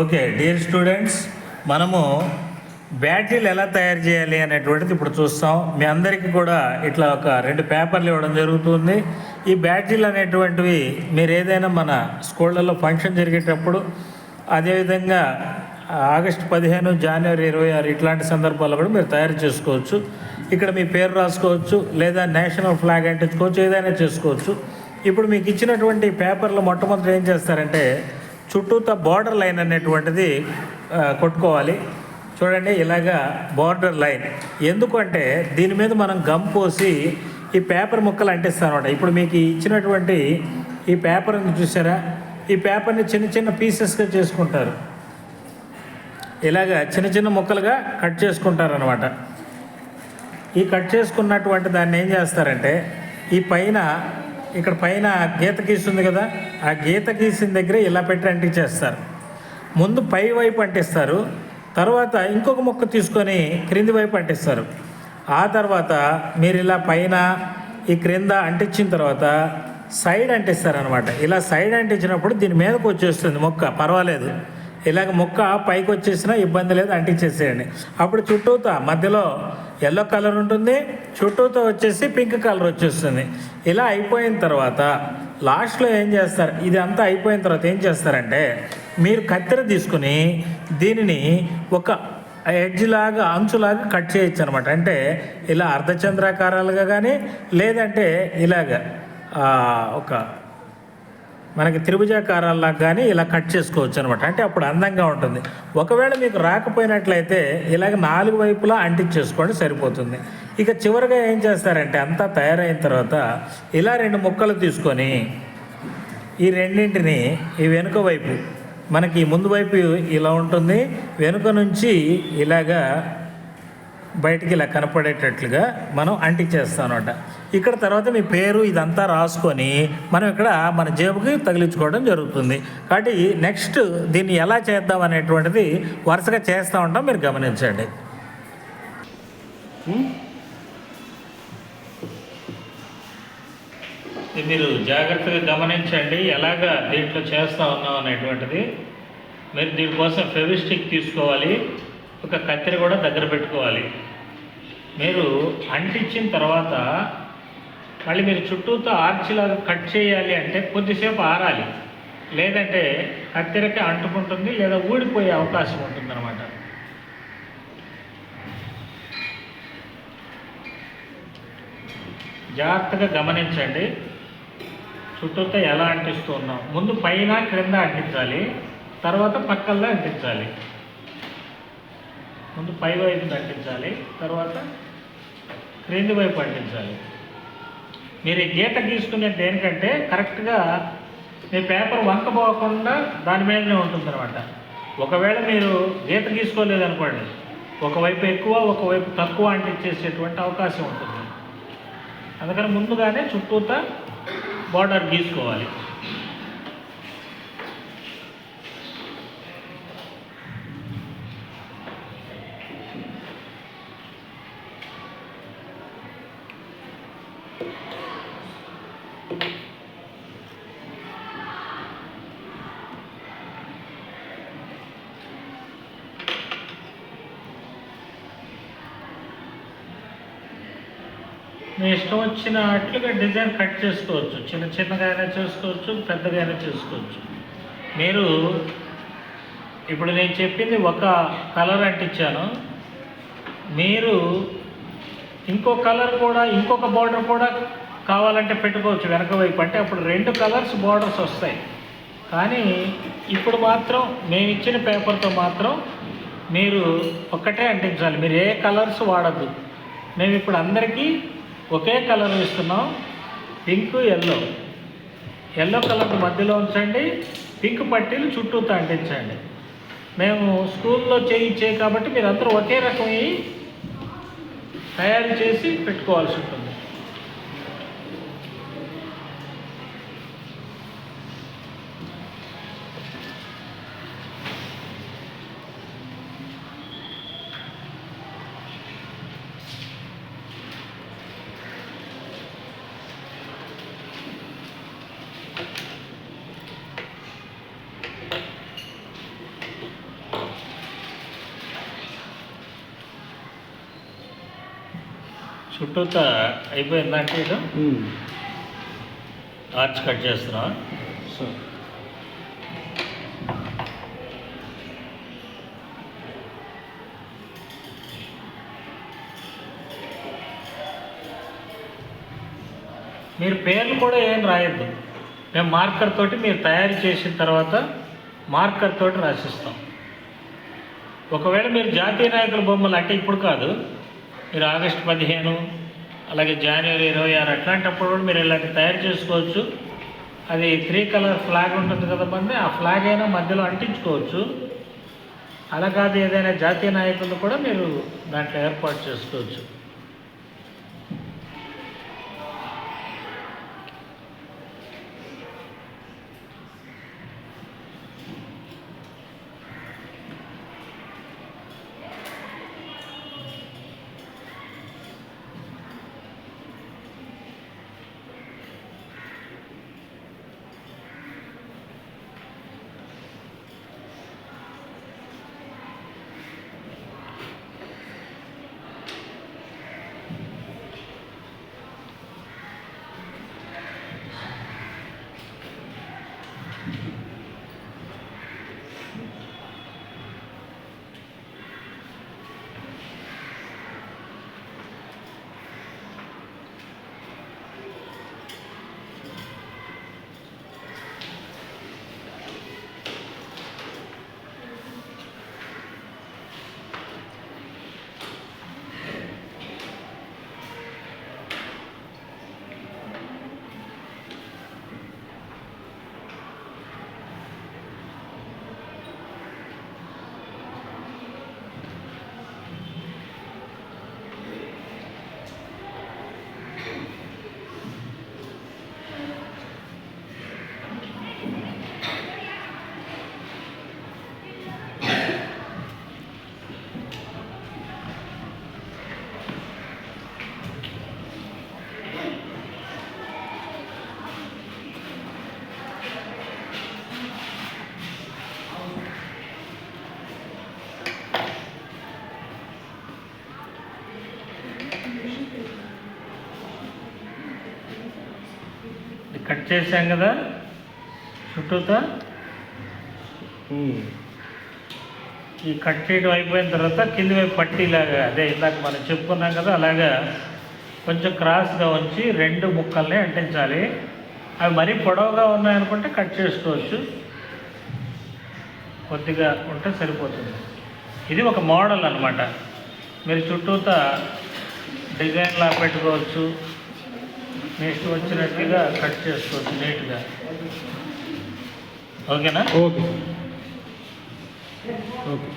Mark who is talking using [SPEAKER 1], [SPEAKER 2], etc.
[SPEAKER 1] Okay dear students మనము బ్యాటరీలు ఎలా తయారు చేయాలి అనేటువంటిది ఇప్పుడు చూస్తాం. మీ అందరికీ కూడా ఇట్లా ఒక రెండు పేపర్లు ఇవ్వడం జరుగుతుంది. ఈ బ్యాటరీలు అనేటువంటివి మీరు ఏదైనా మన స్కూళ్ళల్లో ఫంక్షన్ జరిగేటప్పుడు అదేవిధంగా ఆగస్టు పదిహేను జనవరి ఇరవై ఆరు ఇట్లాంటి సందర్భాల్లో కూడా మీరు తయారు చేసుకోవచ్చు. ఇక్కడ మీ పేరు రాసుకోవచ్చు లేదా నేషనల్ ఫ్లాగ్ అంటించుకోవచ్చు ఏదైనా చేసుకోవచ్చు. ఇప్పుడు మీకు ఇచ్చినటువంటి పేపర్లు మొట్టమొదటి ఏం చేస్తారంటే చుట్టూతా బార్డర్ లైన్ అనేటువంటిది కొట్టుకోవాలి. చూడండి ఇలాగా బార్డర్ లైన్ ఎందుకంటే దీని మీద మనం గమ్ పోసి ఈ పేపర్ ముక్కలు అంటిస్తాం అనమాట ఇప్పుడు మీకు ఇచ్చినటువంటి ఈ పేపర్ని చూసారా? ఈ పేపర్ని చిన్న చిన్న పీసెస్గా చేసుకుంటారు. ఇలాగా చిన్న చిన్న ముక్కలుగా కట్ చేసుకుంటారు అనమాట ఈ కట్ చేసుకున్నటువంటి దాన్ని ఏం చేస్తారంటే ఈ పైన ఇక్కడ పైన గీత గీస్తుంది కదా ఆ గీత గీసిన దగ్గర ఇలా పెట్టి అంటించేస్తారు. ముందు పై వైపు అంటిస్తారు తర్వాత ఇంకొక ముక్క తీసుకొని క్రింది వైపు అంటిస్తారు. ఆ తర్వాత మీరు ఇలా పైన ఈ క్రింద అంటించిన తర్వాత సైడ్ అంటిస్తారు అనమాట ఇలా సైడ్ అంటించినప్పుడు దీని మీదకి వచ్చేస్తుంది మొక్క పర్వాలేదు. ఇలాగ మొక్క పైకి వచ్చేసినా ఇబ్బంది లేదు అంటించేసేయండి. అప్పుడు చుట్టూత మధ్యలో ఎల్లో కలర్ ఉంటుంది చుట్టూతో వచ్చేసి పింక్ కలర్ వచ్చేస్తుంది. ఇలా అయిపోయిన తర్వాత లాస్ట్లో ఏం చేస్తారు? ఇది అంతా అయిపోయిన తర్వాత ఏం చేస్తారంటే మీరు కత్తెర తీసుకుని దీనిని ఒక ఎడ్జ్ లాగా అంచులాగా కట్ చేయొచ్చు అనమాట అంటే ఇలా అర్ధచంద్రాకారాలుగా కానీ లేదంటే ఇలాగ ఒక మనకి త్రిభుజాకారాల్లాగా కానీ ఇలా కట్ చేసుకోవచ్చు అనమాట అంటే అప్పుడు అందంగా ఉంటుంది. ఒకవేళ మీకు రాకపోయినట్లయితే ఇలాగ నాలుగు వైపులా అంటించేసుకోండి సరిపోతుంది. ఇక చివరిగా ఏం చేస్తారంటే అంతా తయారైన తర్వాత ఇలా రెండు ముక్కలు తీసుకొని ఈ రెండింటిని ఈ వెనుక వైపు మనకి ముందు వైపు ఇలా ఉంటుంది. వెనుక నుంచి ఇలాగా బయటికి ఇలా కనపడేటట్లుగా మనం అంటించేస్తాం అనమాట ఇక్కడ తర్వాత మీ పేరు ఇదంతా రాసుకొని మనం ఇక్కడ మన జేబుకి తగిలించుకోవడం జరుగుతుంది. కాబట్టి నెక్స్ట్ దీన్ని ఎలా చేద్దాం అనేటువంటిది వరుసగా చేస్తూ ఉంటాం మీరు గమనించండి. మీరు జాగ్రత్తగా గమనించండి ఎలాగా దీంట్లో చేస్తూ ఉన్నాం అనేటువంటిది. మీరు దీనికోసం ఫెవిస్టిక్ తీసుకోవాలి. ఒక కత్తెర కూడా దగ్గర పెట్టుకోవాలి. మీరు అంటించిన తర్వాత మళ్ళీ మీరు చుట్టూతో ఆర్చిలాగా కట్ చేయాలి అంటే కొద్దిసేపు ఆరాలి. లేదంటే కత్తెరకే అంటుకుంటుంది లేదా ఊడిపోయే అవకాశం ఉంటుంది అనమాట జాగ్రత్తగా గమనించండి. చుట్టూతో ఎలా అంటిస్తూ ఉన్నాం? ముందు పైన క్రింద అంటించాలి తర్వాత పక్కల్లో అంటించాలి. ముందు పై వైపు దట్టించాలి తర్వాత క్రింది వైపు అంటించాలి. మీరు ఈ గీత గీసుకునేది దేనికంటే కరెక్ట్గా మీ పేపర్ వంక పోకుండా దాని మీదనే ఉంటుందన్నమాట. ఒకవేళ మీరు గీత గీసుకోలేదనుకోండి ఒకవైపు ఎక్కువ ఒకవైపు తక్కువ అంటించేసేటువంటి అవకాశం ఉంటుంది. అందుకని ముందుగానే చుట్టూతా బార్డర్ గీసుకోవాలి. మీ ఇష్టం వచ్చినట్లుగా డిజైన్ కట్ చేసుకోవచ్చు. చిన్న చిన్నగా అయినా చేసుకోవచ్చు పెద్దగా అయినా చేసుకోవచ్చు. మీరు ఇప్పుడు నేను చెప్పింది ఒక కలర్ అంటించాను. మీరు ఇంకో కలర్ కూడా ఇంకొక బార్డర్ కూడా కావాలంటే పెట్టుకోవచ్చు వెనక వైపు. అంటే అప్పుడు రెండు కలర్స్ బార్డర్స్ వస్తాయి. కానీ ఇప్పుడు మాత్రం మేము ఇచ్చిన పేపర్తో మాత్రం మీరు ఒక్కటే అంటించాలి. మీరు ఏ కలర్స్ వాడద్దు. మేము ఇప్పుడు అందరికీ ఒకే కలర్ ఇస్తున్నాం. పింక్ ఎల్లో ఎల్లో కలర్ మధ్యలో ఉంచండి. పింక్ పట్టీలు చుట్టూతో అంటించండి. మేము స్కూల్లో చేయించే కాబట్టి మీరు అందరూ ఒకే రకమై తయారు చేసి పెట్టుకోవాల్సి ఉంటుంది. చుట్టూతా అయిపోయిందంటే ఇటు
[SPEAKER 2] ఉమ్.
[SPEAKER 1] ఆర్చ్ కట్ చేస్తున్నావా
[SPEAKER 2] సో
[SPEAKER 1] మీరు పేర్లు కూడా ఏం రాయొద్దు. మేము మార్కర్ తోటి మీరు తయారు చేసిన తర్వాత మార్కర్ తోటి రాసిస్తాం. ఒకవేళ మీరు జాతీయ నాయకుల బొమ్మలు అంటే ఇప్పుడు కాదు. మీరు ఆగస్టు పదిహేను అలాగే జనవరి ఇరవై ఆరు అట్లాంటప్పుడు కూడా మీరు ఇలాంటి తయారు చేసుకోవచ్చు. అది త్రీ కలర్ ఫ్లాగ్ ఉంటుంది కదా మంది ఆ ఫ్లాగ్ అయినా మధ్యలో అంటించుకోవచ్చు. అలా కాదు ఏదైనా జాతీయ నాయకులు కూడా మీరు దాంట్లో ఏర్పాటు చేసుకోవచ్చు. కట్ చేసాం కదా? చుట్టూతా? ఈ కట్ చేయడం అయిపోయిన తర్వాత కింది వైపు పట్టీలాగా అదే ఇందాక మనం చెప్పుకున్నాం కదా అలాగా కొంచెం క్రాస్గా ఉంచి రెండు ముక్కల్ని అంటించాలి. అవి మరీ పొడవుగా ఉన్నాయనుకుంటే కట్ చేసుకోవచ్చు. కొద్దిగా ఉంటే సరిపోతుంది. ఇది ఒక మోడల్ అనమాట మీరు చుట్టూతా డిజైన్లా పెట్టుకోవచ్చు. మీ ఇష్టం వచ్చినట్టుగా కట్ చేసుకోవచ్చు నీట్గా. ఓకేనా?
[SPEAKER 2] Okay okay.